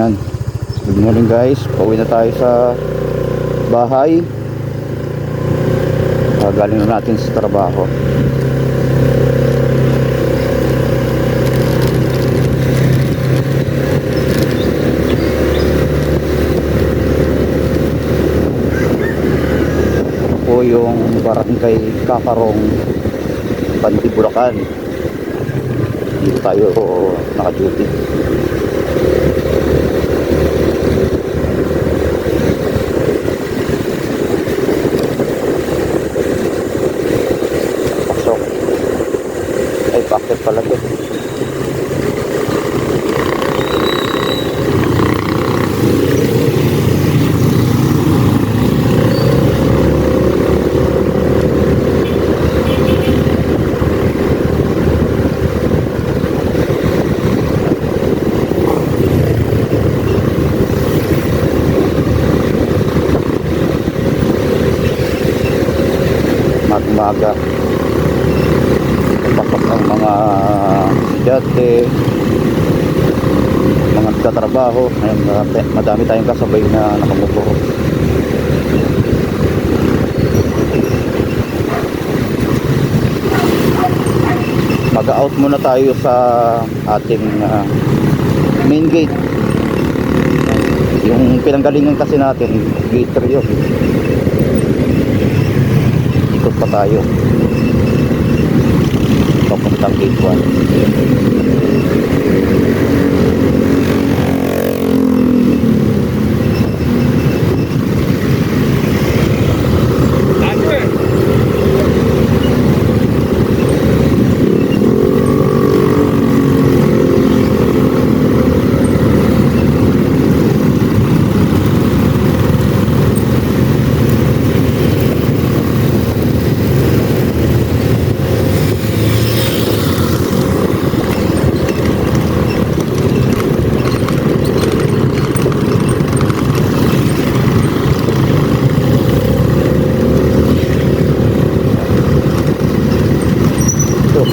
Yan. Good morning guys. Pauwi na tayo sa bahay. Gagaling na natin sa trabaho. Po yung barangay Kakarong Bandi Bulacan. Dito tayo naka-duty. Bakit pala to? Magmaga. Pasok ang mga estudyante, mga nagtatrabaho. Ayun, madami tayong kasabay na nakamotor. Mag-out muna tayo sa ating ah, main gate. Yung pinanggalingan kasi natin, gate 3 yun. Ikot pa tayo. Papuntang gate 1.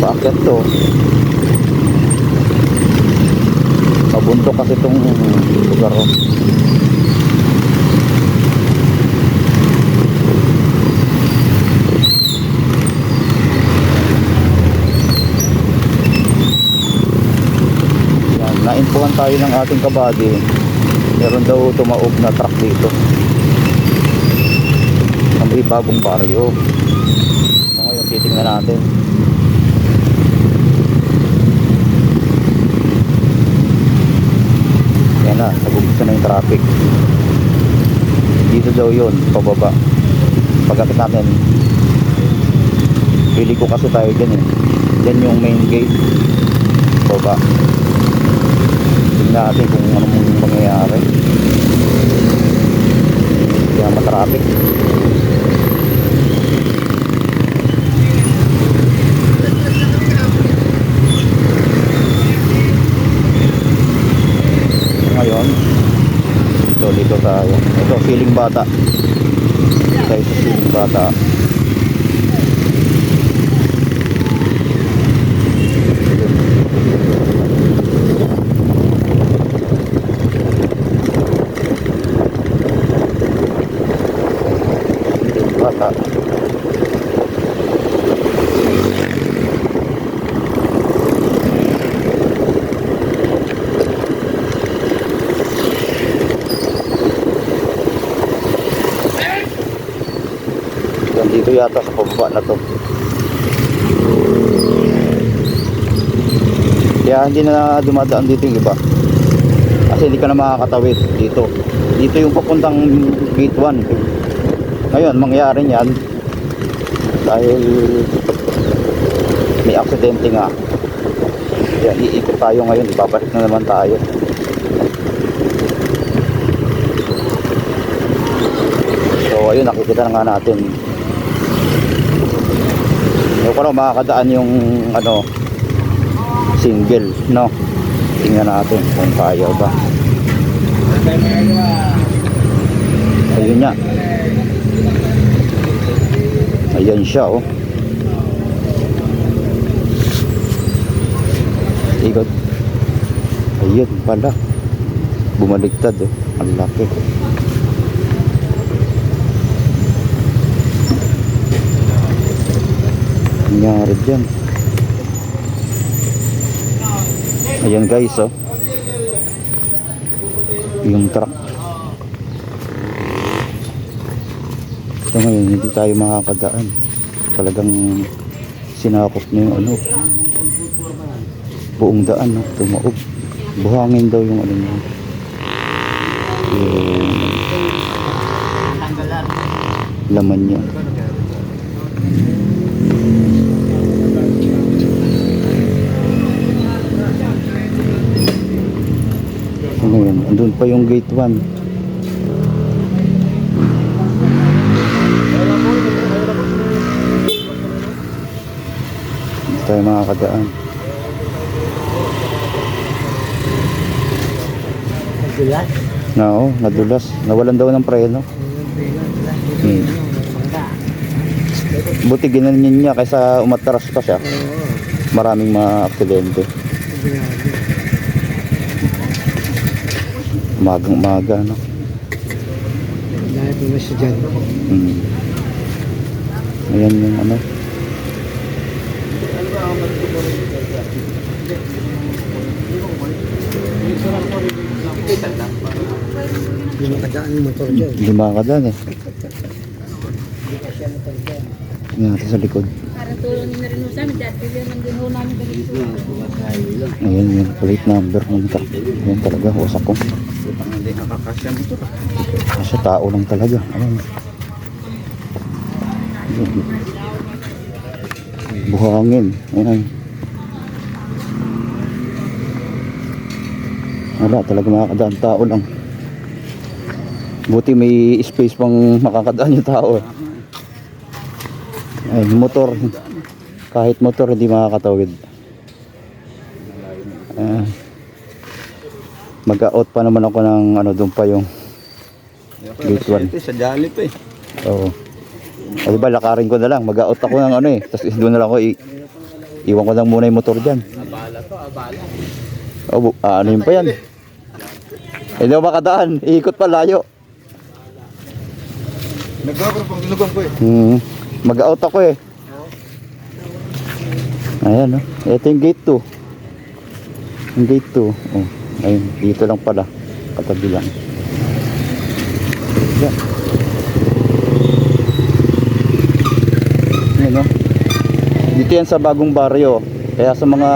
Paakyat to. Mabuntok kasi itong lugar. oh. Yan, naimpuhan tayo ng ating kabady. Meron daw tumaob na truck dito. Ang may bagong baryo. So, ngayon titingnan natin. Yan na, nag-umpisa na yung traffic. Dito daw yun, pababa. Pagkakit natin, pili ko kasi tayo dyan eh. Yan yung main gate. Baba. Tingnan natin kung ano mong mangyayari. Kaya matraffic. Ngayon, ito dito tayo. Ito, feeling bata. Tayo sa feeling bata. Feeling bata. Yan dito yata sa pababa na to. Kaya hindi na dumadaan dito yung iba. Kasi hindi ka na makakatawid dito. Dito yung papuntang gate 1. Ngayon, mangyari niyan dahil may aksidente nga. Kaya iikot tayo ngayon, ibabalik na naman tayo. So ayun, nakikita na nga natin. Yung ko makakadaan yung ano single, no? Tingnan natin kung kaya ba. Ayun nga. Ayan siya, oh. Ikot. Ayun pala. Bumaliktad oh. Ang laki. Nangyari dyan. Ayan guys oh. Yung truck. Ito ngayon, hindi tayo makakadaan. Talagang sinakop na yung ano. Buong daan, no? tumaob. Buhangin daw yung ano niya. Yung laman niya. Ano yun? Andun pa yung gate 1. Hindi tayo makakadaan. Nagulat. Na, oh, nadulas. Nawalan daw ng preno. Hmm. Buti ginanyan niya kaysa umatras pa siya. Maraming mga aksidente. Umagang umaga, no? Lahat ng dyan. Hmm. Ayan yung ano. Hindi makadaan yung motor dyan. Lima ka dyan eh. Natin sa likod. Tulong ni rin sa amin, dati yan ang ginawa namin ganito. Ayan yung plate number ng truck. Ayan talaga, wasak ko. Hindi nakakasya mo ito. Kasi tao lang talaga. Ayan. Buhangin. Ayan. Wala, talaga makakadaan tao lang. Buti may space pang makakadaan yung tao. eh. Ay, motor. Kahit motor hindi makakatawid. Ah. Mag-out pa naman ako ng ano doon pa yung Gate one. Sa jali pa eh. Oo. O diba, lakarin ko na lang. Mag-out ako ng ano eh. Tapos doon na lang ako iwan ko lang muna yung motor dyan. Abala to, abala. O, ah, ano yun pa yan? Hindi ako makadaan. Iikot pa layo. Nagbabar pang ginugang ko eh. Hmm. Mag-out ako eh. Ayan, oh. Ito yung gate 2. Yung gate 2. Oh. Ayun, dito lang pala. Katabi lang. Yan. Ayan, oh. Dito yan sa bagong baryo. Kaya sa mga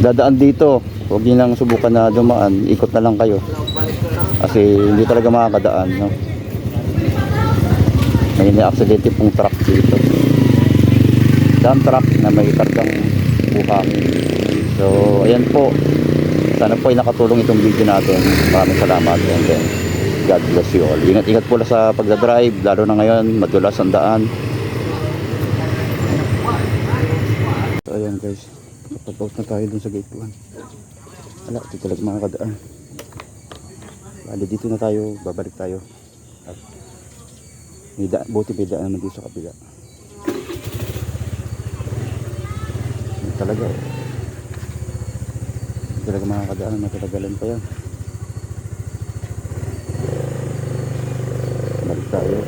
dadaan dito, huwag nyo lang subukan na dumaan. Ikot na lang kayo. Kasi hindi talaga makakadaan, no? May na-aksidente pong truck dito. Dump truck na may kargang buhangin. So, ayan po. Sana po ay nakatulong itong video natin. Maraming salamat. And then, God bless you all. Ingat-ingat po lang sa pagdadrive. Lalo na ngayon, madulas ang daan. So, ayan guys. Kapag-out na tayo dun sa gate 1. Wala, ito talaga makakadaan. Bali, dito na tayo, babalik tayo. May da, buti may daan naman dito sa kapila. Talaga eh. Talaga makakadaan, matatagalan pa yan. Balik tayo.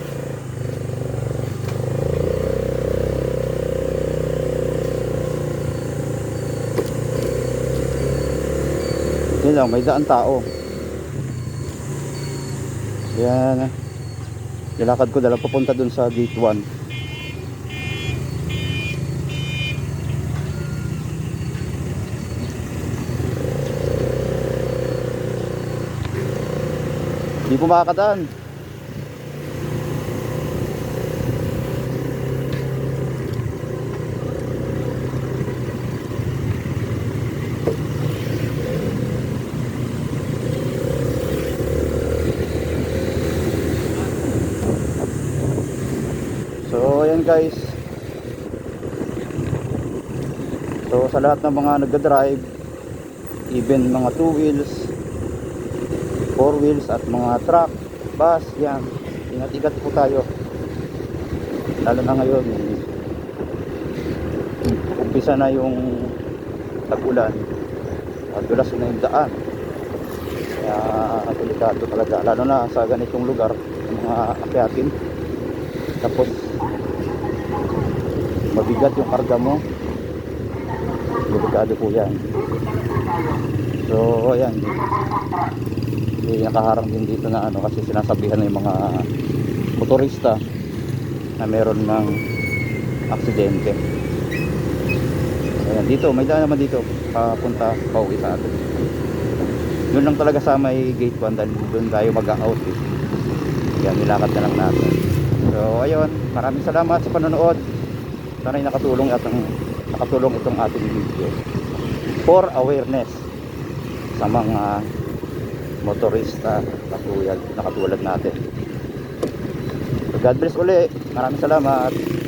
Yan lang, may daan tao. Yan. Nilakad ko dala papunta dun sa gate 1. Hindi po makakadaan. So ayan guys. So sa lahat ng mga nagda-drive, even mga two wheels, four wheels at mga truck, bus, yan. Ingat-ingat po tayo. Lalo na ngayon, umpisa na yung tag-ulan. Madulas na yung daan. Kaya delikado talaga. Lalo na sa ganitong lugar, yung mga akyatin. Tapos, mabigat yung karga mo. Delikado po yan. So, ayan. Hindi nakaharang din dito na ano kasi sinasabihan ng mga motorista na meron ng aksidente. Ayan, dito, may daan naman dito papunta pauwi sa atin. Doon lang talaga sa may gate 1 dahil doon tayo mag-out eh. Kaya nilakad na lang natin. So, ayun, maraming salamat sa panonood. Sana'y nakatulong at nakatulong itong ating video for awareness sa mga motorista katulad, nakatulad natin. So God bless uli. Maraming salamat.